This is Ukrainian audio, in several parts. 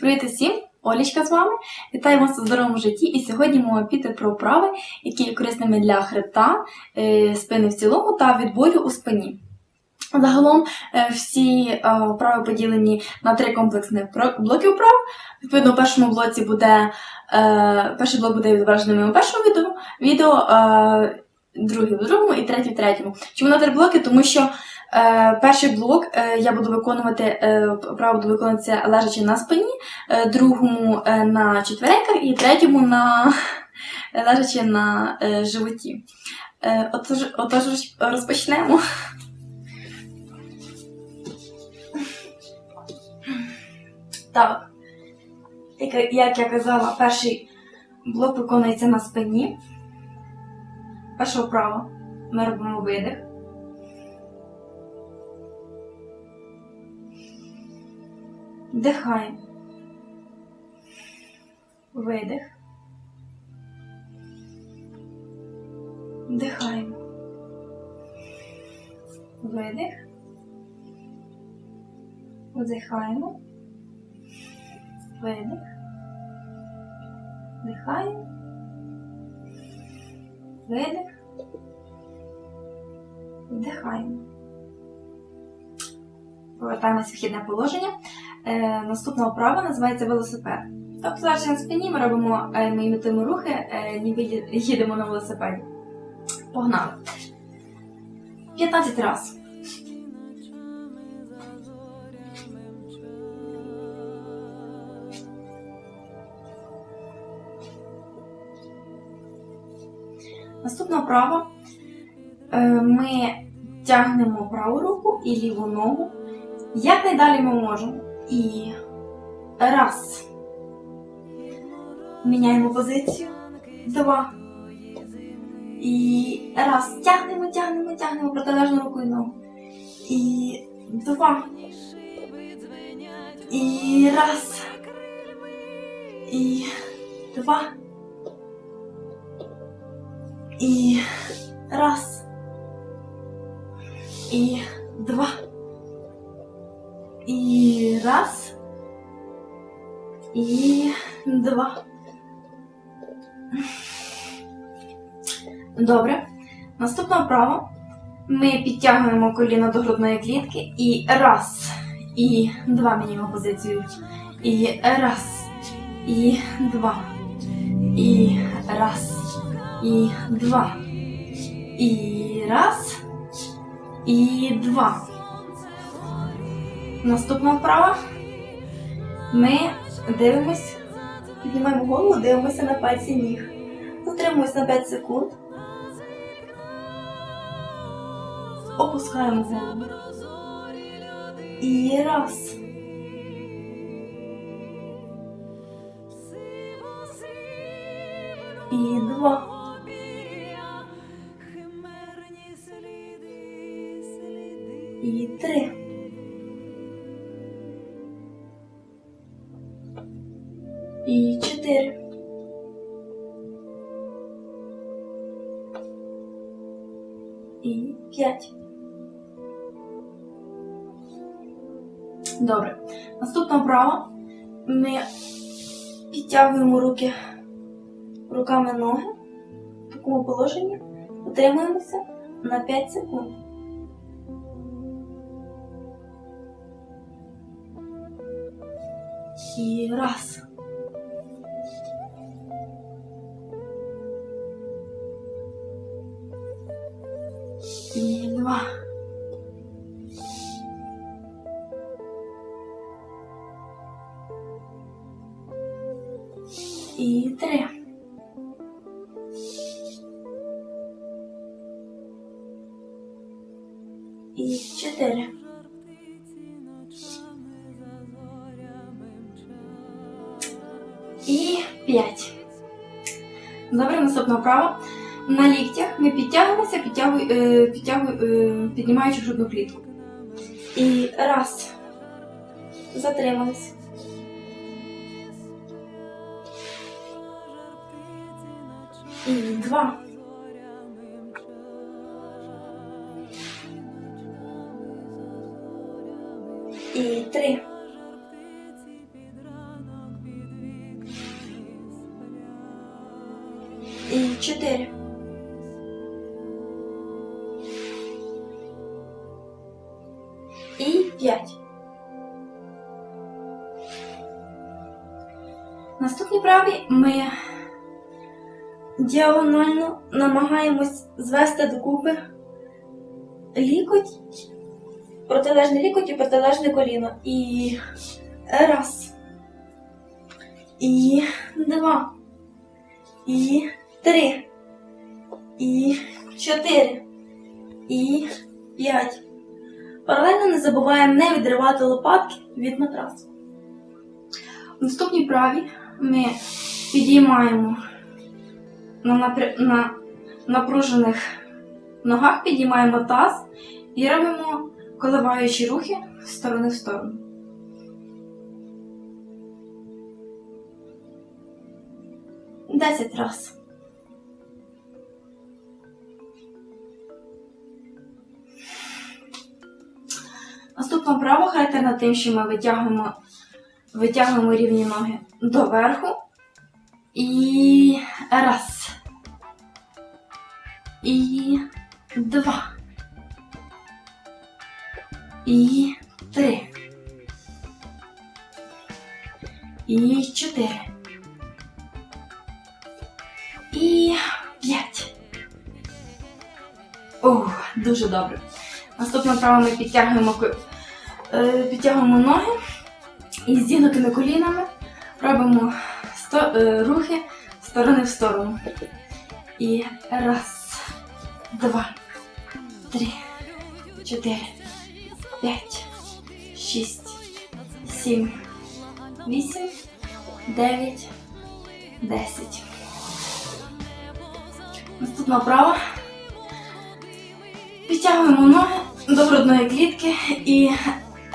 Привіт усім! Олічка з вами. Вітаю вас у здоровому житті. І сьогодні мова піде про вправи, які є корисними для хребта, е, спини в цілому та від болю у спині. Загалом е, всі е, вправи поділені на три комплексні блоки вправ. Відповідно, у першому блоці буде перший блок буде відображений у першому відео, відео другий в другому і третій в третьому. Чому на три блоки? Тому що е, перший блок е, я буду виконувати е, вправу буду виконуватися лежачи на спині, другому на четвереньках і третьому на лежачи на животі. Отож, отож розпочнемо. Так. Як, я казала, перший блок виконується на спині. Перша вправа. Ми робимо видих. Вдихаємо. Видих. Вдихаємо. Видих. Вдихаємо. Видих. Вдихаємо. Видих. Вдихаємо. Повертаємося в вхідне положення. Е, наступна вправа називається велосипед. Тобто зараз на спині ми робимо, е, ми імітуємо рухи, е, ніби їдемо на велосипеді. Погнали. 15 разів. Наступна вправа. Е, Ми тягнемо праву руку і ліву ногу. Як найдалі ми можемо. І раз. Міняємо позицію. Два. І раз. Тягнемо, тягнемо, тягнемо протилежну руку і ногу. І два. І раз. І два. І раз. І два. Раз. І два. Добре. Наступна вправа. Ми підтягуємо коліно до грудної клітки і раз. І два міняємо позицію. І раз. І два. І раз. І два. І раз. І два. Наступна вправа. Ми дивимось, піднімаємо голову, дивимося на пальці ніг. Утримуємось на 5 секунд. Опускаємо голову. І раз. І два. І три. Чотири. І п'ять. Добре. Наступна вправа. Ми підтягуємо руки руками ноги в такому положенні. Утримуємося на 5 секунд. І раз. І два. І три. І чотири. І п'ять. Добре, наступна вправа. На ліктях ми підтягуємося, підтягуй, е, підтягуй, е, піднімаючи грудну клітку. І раз. Затримались. І два. І три. І чотири. І п'ять. Наступні праві ми діагонально намагаємось звести докупи лікоть, протилежний лікоть і протилежне коліно. І раз. І два. І три. І чотири. І п'ять. Паралельно не забуваємо не відривати лопатки від матрасу. В наступній праві ми підіймаємо на, напря... на напружених ногах, підіймаємо таз і робимо коливаючі рухи з сторони в сторону. Десять раз. Наступна вправа характерна тим, що ми витягуємо, витягуємо рівні ноги доверху. І раз. І два. І три. І чотири. І п'ять. Ох, дуже добре. Наступна вправа ми підтягуємо, підтягуємо ноги і зігнутими колінами робимо сто, е, рухи сторони в сторону. І раз, два, три, чотири, п'ять, шість, сім, вісім, дев'ять, десять. Наступна вправа. Підтягуємо ноги до грудної клітки і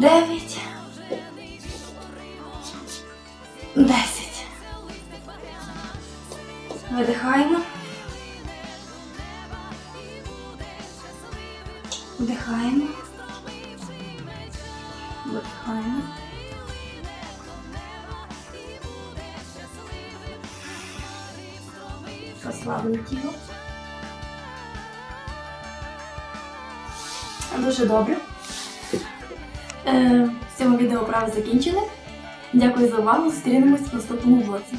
Дев'ять, десять. Видихаємо. Вдихаємо. Видихаємо. Розслабили тіло. Дуже добре. Е, цьому відео право закінчили. Дякую за увагу. Зустрінемось в наступному влоці.